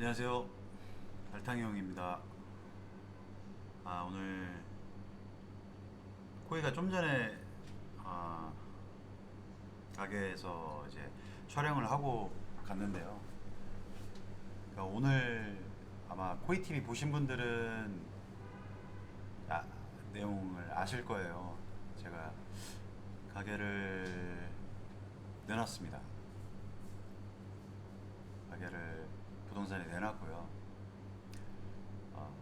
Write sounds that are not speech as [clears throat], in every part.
안녕하세요. 발탕이 형입니다. 아 오늘 코이가 좀 전에 아, 가게에서 이제 촬영을 하고 갔는데요. 그러니까 오늘 아마 코이 TV 보신 분들은 아, 내용을 아실 거예요. 제가 가게를 내놨습니다. 가게를 부동산에 내놨고요. 어,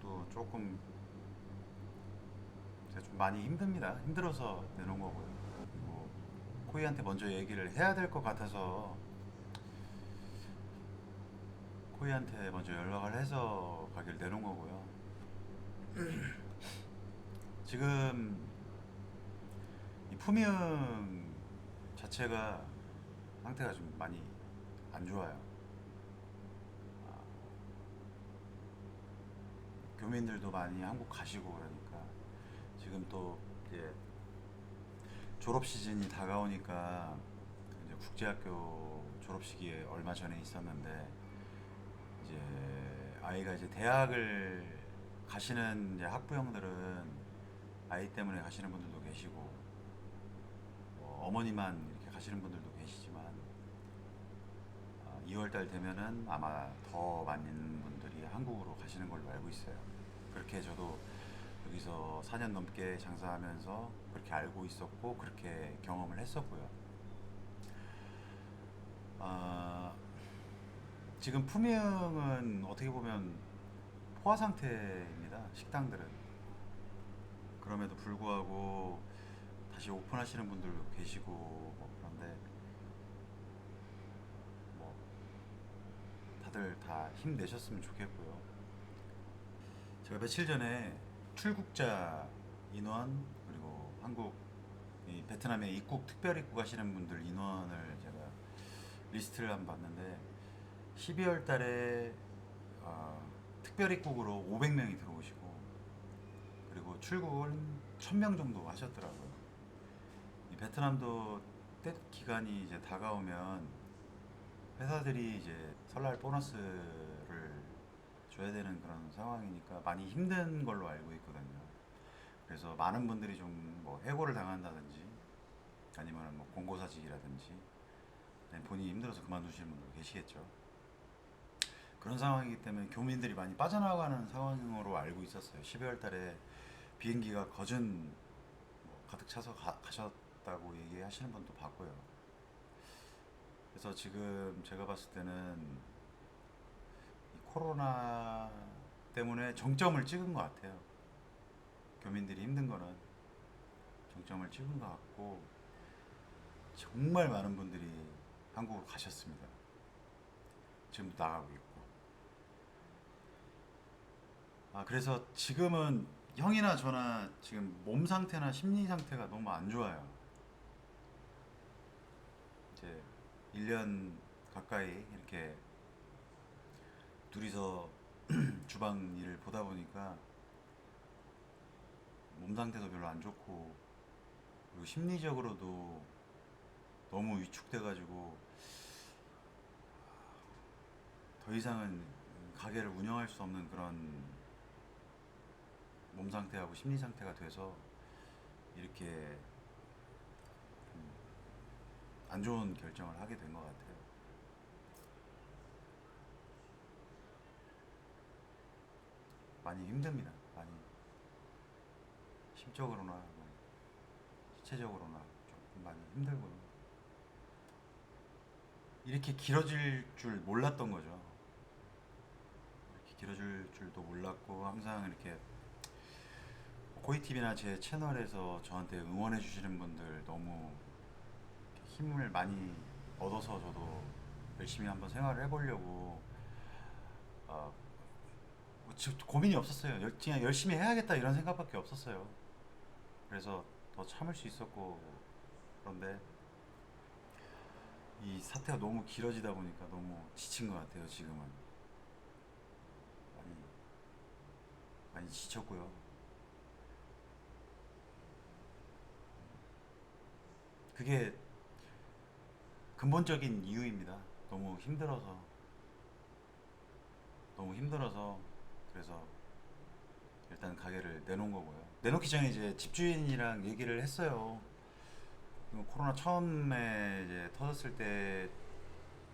또 조금 제가 좀 많이 힘듭니다. 힘들어서 내놓은 거고요. 그리고 코이한테 먼저 얘기를 해야 될 것 같아서 코이한테 먼저 연락을 해서 가게를 내놓은 거고요. [clears throat] 지금 이 품위음 자체가 상태가 좀 많이 안 좋아요. 아, 교민들도 많이 한국 가시고 그러니까 지금 또 이제 졸업 시즌이 다가오니까 이제 국제학교 졸업 시기에 얼마 전에 있었는데 이제 아이가 이제 대학을 가시는 이제 학부형들은 아이 때문에 가시는 분들도 계시고 뭐 어머니만 이렇게 가시는 분들도 계시지만 2월달 되면은 아마 더 많은 분들이 한국으로 가시는 걸로 알고 있어요. 그렇게 저도 여기서 4년 넘게 장사하면서 그렇게 알고 있었고 그렇게 경험을 했었고요. 아, 지금 품위응은 어떻게 보면 포화 상태입니다. 식당들은 그럼에도 불구하고 다시 오픈하시는 분들도 계시고 뭐 그런데 뭐 다들 다 힘내셨으면 좋겠고요. 제가 며칠 전에 출국자 인원 그리고 한국 이 베트남에 입국 특별 입국 하시는 분들 인원을 제가 리스트를 한번 봤는데 12월 달에 어, 특별 입국으로 500명이 들어오시고 그리고 출국은 1000명 정도 하셨더라고요. 이 베트남도 때 기간이 이제 다가오면 회사들이 이제 설날 보너스를 줘야 되는 그런 상황이니까 많이 힘든 걸로 알고 있거든요. 그래서 많은 분들이 좀 뭐 해고를 당한다든지 아니면 뭐 공고사직이라든지 아니면 본인이 힘들어서 그만두시는 분들 계시겠죠. 그런 상황이기 때문에 교민들이 많이 빠져나가는 상황으로 알고 있었어요. 12월 달에 비행기가 거진 뭐 가득 차서 가, 가셨다고 얘기하시는 분도 봤고요. 그래서 지금 제가 봤을 때는 이 코로나 때문에 정점을 찍은 것 같아요. 교민들이 힘든 거는 정점을 찍은 것 같고 정말 많은 분들이 한국으로 가셨습니다. 지금도 나가고 있고. 아 그래서 지금은 형이나 저나 지금 몸 상태나 심리 상태가 너무 안 좋아요. 이제 1년 가까이 이렇게 둘이서 [clears throat] 주방 일을 보다 보니까 몸 상태도 별로 안 좋고 그리고 심리적으로도 너무 위축돼가지고 더 이상은 가게를 운영할 수 없는 그런 몸 상태하고 심리 상태가 돼서 이렇게 좀안 좋은 결정을 하게 된 것 같아요. 많이 힘듭니다. 많이 심적으로나 뭐 신체적으로나 조금 많이 힘들고요. 이렇게 길어질 줄 몰랐던 거죠. 이렇게 길어질 줄도 몰랐고 항상 이렇게 코이TV나 제 채널에서 저한테 응원해 주시는 분들 너무 힘을 많이 얻어서 저도 열심히 한번 생활을 해보려고 어, 고민이 없었어요. 열- 그냥 열심히 해야겠다 이런 생각밖에 없었어요. 그래서 더 참을 수 있었고 그런데 이 사태가 너무 길어지다 보니까 너무 지친 것 같아요. 지금은 많이 많이 지쳤고요. 그게 근본적인 이유입니다. 너무 힘들어서 너무 힘들어서 그래서 일단 가게를 내놓은 거고요. 내놓기 전에 이제 집주인이랑 얘기를 했어요. 이거 코로나 처음에 이제 터졌을 때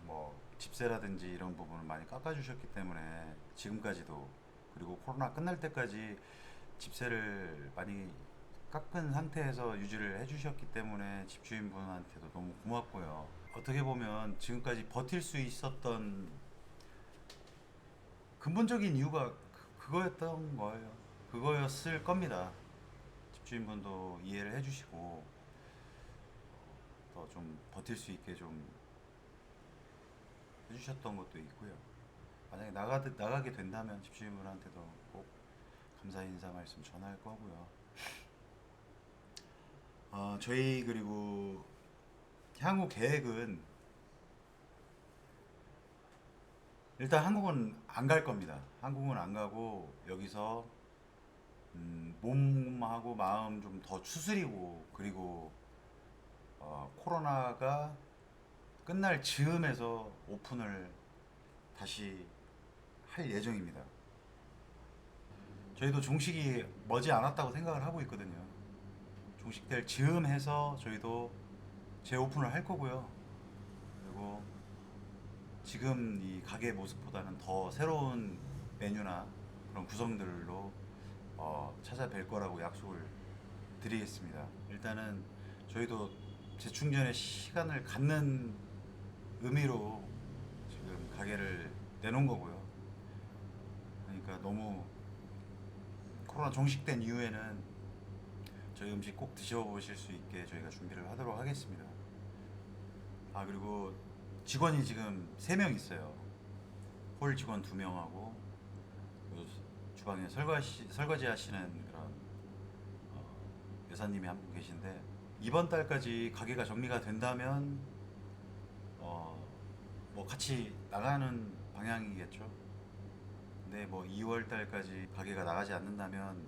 뭐 집세라든지 이런 부분을 많이 깎아주셨기 때문에 지금까지도 그리고 코로나 끝날 때까지 집세를 많이 깎은 상태에서 유지를 해주셨기 때문에 집주인분한테도 너무 고맙고요. 어떻게 보면 지금까지 버틸 수 있었던 근본적인 이유가 그- 그거였던 거예요. 그거였을 겁니다. 집주인분도 이해를 해주시고 더 좀 버틸 수 있게 좀 해주셨던 것도 있고요. 만약에 나가 나가게 된다면 집주인분한테도 꼭 감사 인사 말씀 전할 거고요. 어, 저희 그리고 향후 계획은 일단 한국은 안 갈 겁니다. 한국은 안 가고 여기서 음, 몸하고 마음 좀 더 추스리고 그리고 어, 코로나가 끝날 즈음에서 오픈을 다시 할 예정입니다. 저희도 종식이 머지 않았다고 생각을 하고 있거든요. 종식될 즈음 해서 저희도 재오픈을 할 거고요. 그리고 지금 이 가게 모습보다는 더 새로운 메뉴나 그런 구성들로 어, 찾아뵐 거라고 약속을 드리겠습니다. 일단은 저희도 재충전의 시간을 갖는 의미로 지금 가게를 내놓은 거고요. 그러니까 너무 코로나 종식된 이후에는 저희 음식 꼭 드셔보실 수 있게 저희가 준비를 하도록 하겠습니다. 아 그리고 직원이 지금 3명 있어요. 홀 직원 2명하고 주방에 설거지, 설거지 하시는 그런 어, 여사님이 한 분 계신데 이번 달까지 가게가 정리가 된다면 어, 뭐 같이 나가는 방향이겠죠. 근데 뭐 2월 달까지 가게가 나가지 않는다면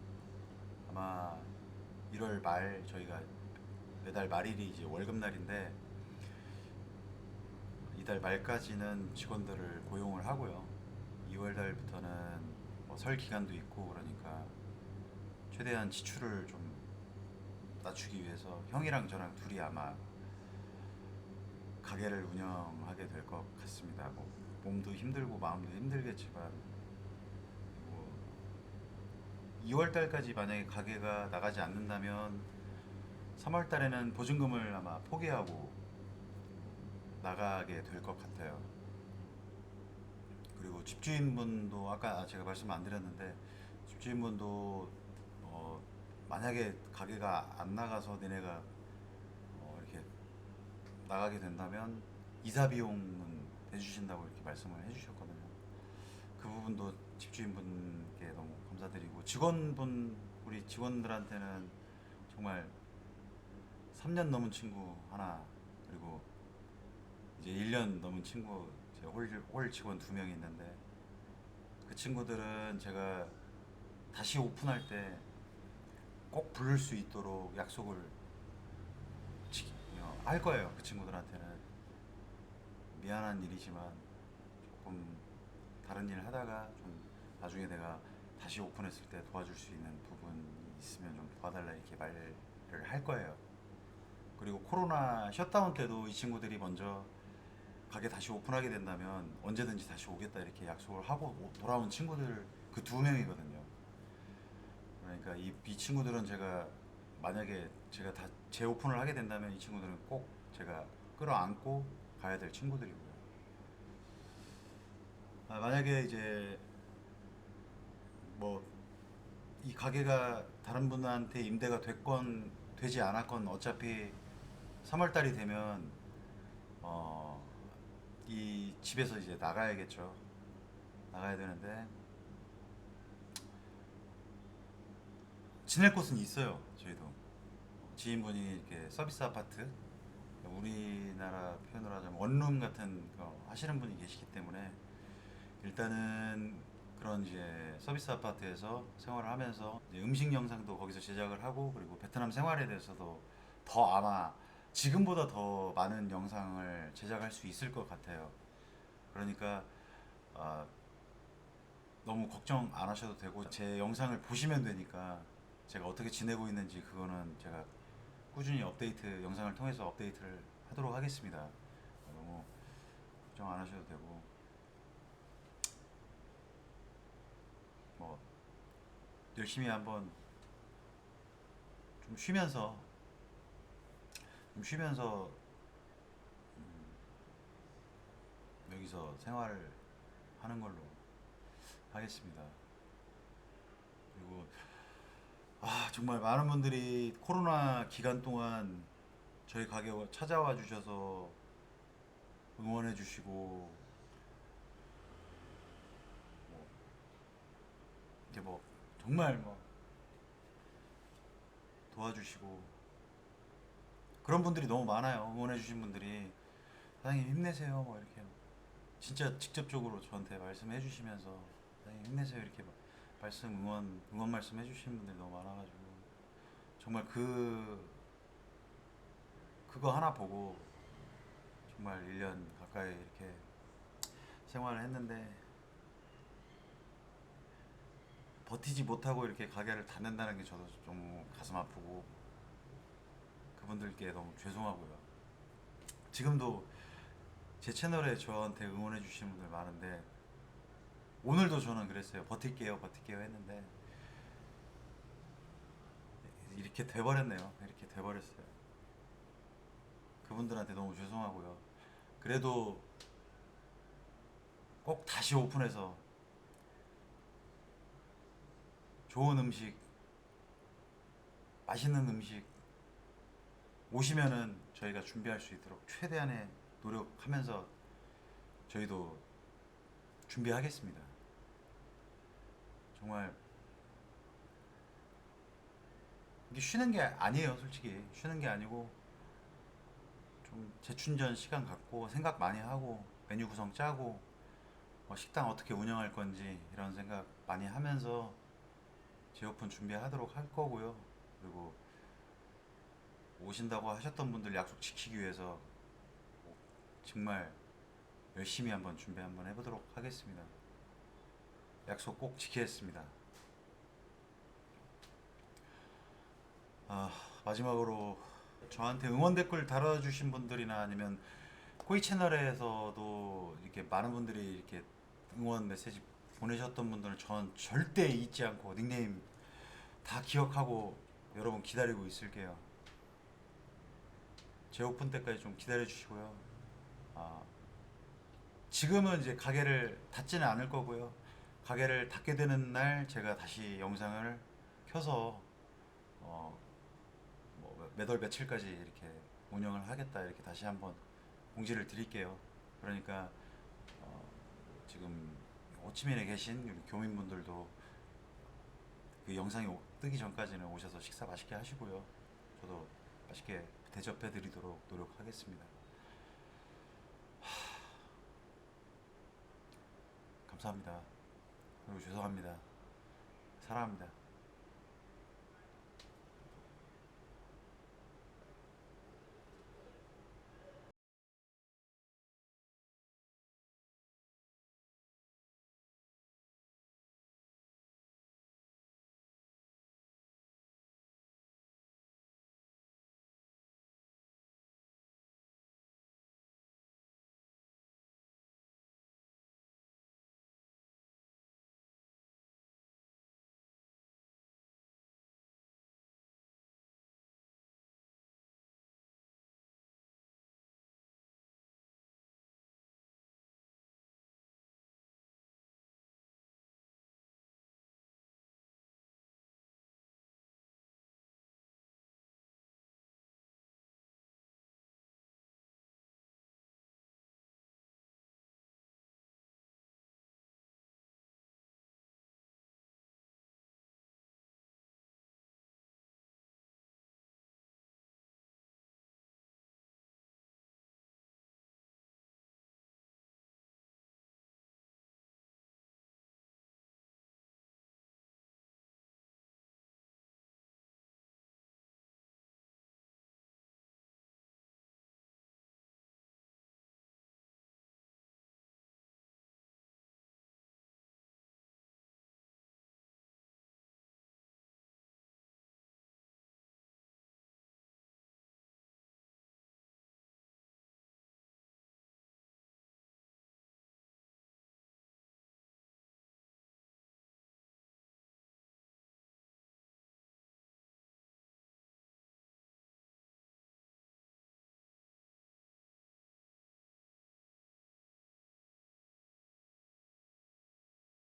아마 1월 말 저희가 매달 말일이 이제 월급 날인데 이달 말까지는 직원들을 고용을 하고요. 2월 달부터는 뭐 설 기간도 있고 그러니까 최대한 지출을 좀 낮추기 위해서 형이랑 저랑 둘이 아마 가게를 운영하게 될 것 같습니다. 뭐 몸도 힘들고 마음도 힘들겠지만 뭐 2월 달까지 만약에 가게가 나가지 않는다면 3월 달에는 보증금을 아마 포기하고 나가게 될 것 같아요. 그리고 집주인분도 아까 제가 말씀 안 드렸는데 집주인분도 어 만약에 가게가 안 나가서 니네가 어 이렇게 나가게 된다면 이사 비용은 대주신다고 이렇게 말씀을 해주셨거든요. 그 부분도 집주인분께 너무 감사드리고 직원분 우리 직원들한테는 정말 3년 넘은 친구 하나 그리고 이제 1년 넘은 친구 제 홀, 홀 직원 두 명이 있는데 그 친구들은 제가 다시 오픈할 때 꼭 부를 수 있도록 약속을 지, 어, 할 거예요 그 친구들한테는. 미안한 일이지만 조금 다른 일 하다가 좀 나중에 내가 다시 오픈했을 때 도와줄 수 있는 부분이 있으면 좀 도와달라 이렇게 말을 할 거예요. 그리고 코로나 셧다운 때도 이 친구들이 먼저 가게 다시 오픈하게 된다면 언제든지 다시 오겠다 이렇게 약속을 하고 오- 돌아온 친구들 그 두 명이거든요. 그러니까 이, 이 친구들은 제가 만약에 제가 다 재오픈을 하게 된다면 이 친구들은 꼭 제가 끌어안고 가야 될 친구들이고요. 아, 만약에 이제 뭐 이 가게가 다른 분한테 임대가 됐건 되지 않았건 어차피 3월 달이 되면 어, 이 집에서 이제 나가야겠죠. 나가야 되는데 지낼 곳은 있어요. 저희도 지인분이 이렇게 서비스 아파트 우리나라 표현으로 하자면 원룸 같은 거 하시는 분이 계시기 때문에 일단은 그런 이제 서비스 아파트에서 생활을 하면서 음식 영상도 거기서 제작을 하고 그리고 베트남 생활에 대해서도 더 아마 지금보다 더 많은 영상을 제작할 수 있을 것 같아요. 그러니까 아, 너무 걱정 안 하셔도 되고 제 영상을 보시면 되니까 제가 어떻게 지내고 있는지 그거는 제가 꾸준히 업데이트 영상을 통해서 업데이트를 하도록 하겠습니다. 너무 걱정 안 하셔도 되고 뭐 열심히 한번 좀 쉬면서 좀 쉬면서 음, 여기서 생활을 하는 걸로 하겠습니다. 그리고 아 정말 많은 분들이 코로나 기간 동안 저희 가게 찾아와 주셔서 응원해 주시고 뭐 이렇게 뭐 정말 뭐 도와주시고 그런 분들이 너무 많아요. 응원해 주신 분들이 사장님 힘내세요. 뭐 이렇게 진짜 직접적으로 저한테 말씀해 주시면서 사장님 힘내세요. 이렇게 막 말씀 응원 응원 말씀 해주시는 분들이 너무 많아가지고 정말 그 그거 하나 보고 정말 1년 가까이 이렇게 생활을 했는데 버티지 못하고 이렇게 가게를 닫는다는 게 저도 좀 가슴 아프고 그분들께 너무 죄송하고요. 지금도 제 채널에 저한테 응원해 주시는 분들 많은데 오늘도 저는 그랬어요. 버틸게요, 버틸게요 했는데 이렇게 돼버렸네요. 이렇게 돼버렸어요. 그분들한테 너무 죄송하고요. 그래도 꼭 다시 오픈해서 좋은 음식, 맛있는 음식 오시면은 저희가 준비할 수 있도록 최대한의 노력하면서 저희도 준비하겠습니다. 정말 이게 쉬는 게 아니에요, 솔직히 쉬는 게 아니고 좀 재충전 시간 갖고 생각 많이 하고 메뉴 구성 짜고 뭐 식당 어떻게 운영할 건지 이런 생각 많이 하면서 재오픈 준비하도록 할 거고요. 그리고 오신다고 하셨던 분들 약속 지키기 위해서 정말 열심히 한번 준비 한번 해보도록 하겠습니다. 약속 꼭 지키겠습니다. 아, 마지막으로 저한테 응원 댓글 달아주신 분들이나 아니면 코이 채널에서도 이렇게 많은 분들이 이렇게 응원 메시지 보내셨던 분들은 전 절대 잊지 않고 닉네임 다 기억하고 여러분 기다리고 있을게요. 제 오픈 때까지 좀 기다려 주시고요. 아, 지금은 이제 가게를 닫지는 않을 거고요. 가게를 닫게 되는 날 제가 다시 영상을 켜서 어, 뭐 몇월 며칠까지 이렇게 운영을 하겠다 이렇게 다시 한번 공지를 드릴게요. 그러니까 어, 지금 호치민에 계신 우리 교민분들도 그 영상이 오- 뜨기 전까지는 오셔서 식사 맛있게 하시고요. 저도 맛있게 대접해 드리도록 노력하겠습니다. 하... 감사합니다. 그리고 죄송합니다. 사랑합니다.